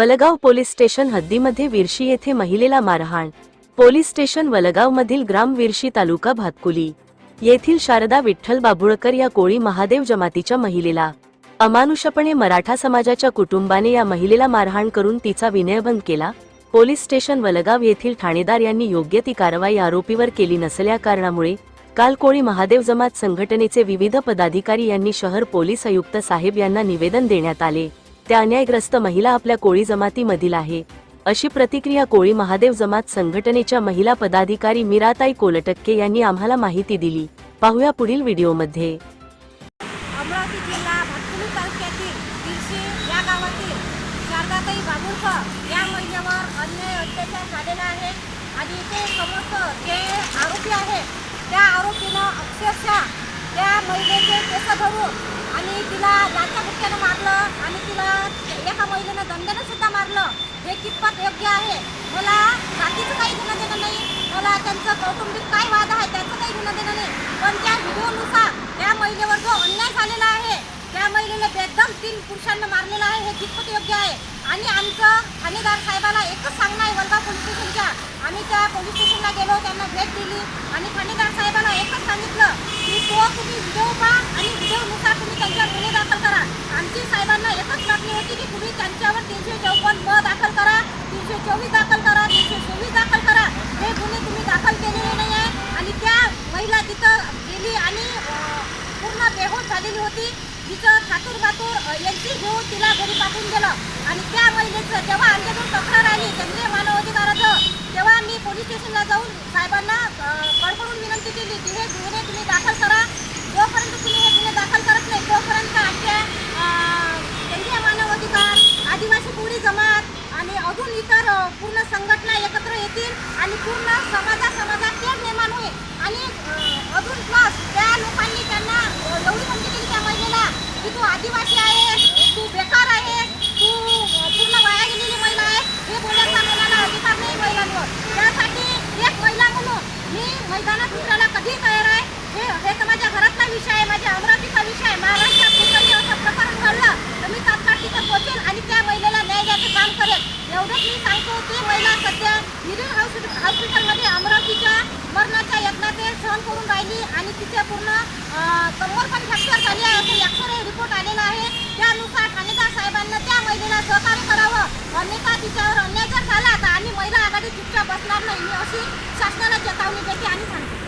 Walgaon police station हद्दीमध्ये विरशी येथे महिलेला मारहाण. पोलीस स्टेशन वलगाव मधील ग्राम विरशी तालुका भातकुली. येथील शारदा विठ्ठल बाभुळकर या कोळी महादेव जमातीच्या महिलेला. अमानुषपणे मराठा समाजाच्या कुटुंबाने या महिलेला मारहाण करून तिचा विनयभंग केला. पोलीस स्टेशन वलगाव येथील ठाणेदार यांनी योग्य ती कारवाई आरोपीवर केली नसल्या कारणामुळे काल कोळी महादेव जमात संघटनेचे विविध पदाधिकारी यांनी शहर पोलीस आयुक्त साहेब यांना निवेदन देण्यात आले. त्या अन्यायग्रस्त महिला आपल्या कोळी जमातीमधील आहे. अशी प्रतिक्रिया कोळी महादेव जमात संघटनेच्या महिला पदाधिकारी मीराताई कोलटक्के यांनी आम्हाला माहिती दिली. पाहूया पुढील व्हिडिओमध्ये. अमरावती जिल्हा भातकुली तालुक्यातील या गावातील शारदाताई बाबुळकर या महिलेवर अन्याय अत्याचार झालेला आहे आणि ते समोर जे आरोपी आहे त्या आरोपीनं अक्षरशः त्या महिलेचे केस धरून आणि तिला लाच्या बुक्क्यानं मारलं आणि तिला एका महिलेनं दंड्यानं सुद्धा मारलं हे कितपत योग्य आहे? मला बाकीचं काही घेणं देणं नाही. मला त्यांचं कौटुंबिक काय वाद आहे त्याचं काही घेणं देणं नाही. पण त्या व्हिडिओनुसार त्या महिलेवर जो अन्याय झालेला आहे त्या महिलेला बेदम तीन पुरुषांना मारलेला आहे हे कितपत योग्य आहे? आणि आमचं ठाणेदार साहेबाला एकच सांगणं आहे वलगाव पोलीस स्टेशनच्या. आम्ही त्या पोलीस स्टेशनला गेलो त्यांना भेट दिली. आणि ठाणेदार साहेबाला एकच सांगितलं की तो तुम्ही व्हिडिओ पहा आणि व्हिडिओनुसार तुम्ही त्यांच्यावर गुन्हे दाखल करा. आमची साहेबांना एकच मागणी होती की तुम्ही त्यांच्यावर तीनशे चौपन्न ब दाखल करा तीनशे चोवीस दाखल करा तीनशे चोवीस दाखल करा हे गुन्हे तुम्ही दाखल केलेले नाही आहे आणि त्या महिला तिथं गेली आणि अं, पूर्ण बेहोश झालेली होती. तिचं ठाकूर बातूर यांची घेऊन तिला घरी पाठवून दिलं आणि त्या महिलेचं जेव्हा आमच्याकडून तक्रार आली केंद्रीय मानव अधिकाराचं तेव्हा मी पोलीस स्टेशनला जाऊन साहेबांना कडकडून विनंती केली की हे गुन्हे तुम्ही दाखल करा. जोपर्यंत तुम्ही हे गुन्हे दाखल करत नाही तोपर्यंत आमच्या केंद्रीय मानव अधिकार आदिवासी कोळी जमात आणि अजून इतर पूर्ण संघटना एकत्र येतील आणि पूर्ण समाजा समाजात ते निर्माण होईल. आणि अजून प्लस त्या लोकांनी त्यांना अं, एवढी म्हणती केली त्या महिलेला की तू आदिवासी आहे तू बेकार आहे तू पूर्ण वाया गेलेली महिला आहे. हे बोलायचा महिलांना अधिकार नाही महिलांवर. त्यासाठी एक महिला म्हणून मी मैदानात उतरायला कधी तयार आहे. हे हे तर माझ्या घरातला विषय आहे माझ्या अमरावतीचा विषय आहे. महाराष्ट्रात कुठंही असं प्रकरण घडलं तर मी तात्काळ तिथं पोहोचेल आणि त्या महिलेला न्याय द्यायचं काम करेल. एवढंच मी सांगतो ती महिला सध्या निरीन हॉस्पिटल हॉस्पिटलमध्ये अमरावतीच्या मरणाची सहन करून राहिली आणि तिच्या पूर्ण कंबर पण फ्रॅक्चर झाली आहे असं एक्सरे रिपोर्ट आलेला आहे. त्यानुसार ठाणेदार साहेबांना त्या महिलेला सहकार्य करावं. अन्यथा तिच्यावर अन्याय जर झाला तर आम्ही महिला आघाडी चुपचाप बसणार नाही मी अशी शासनाला चेतावणी देते आणि सांगते.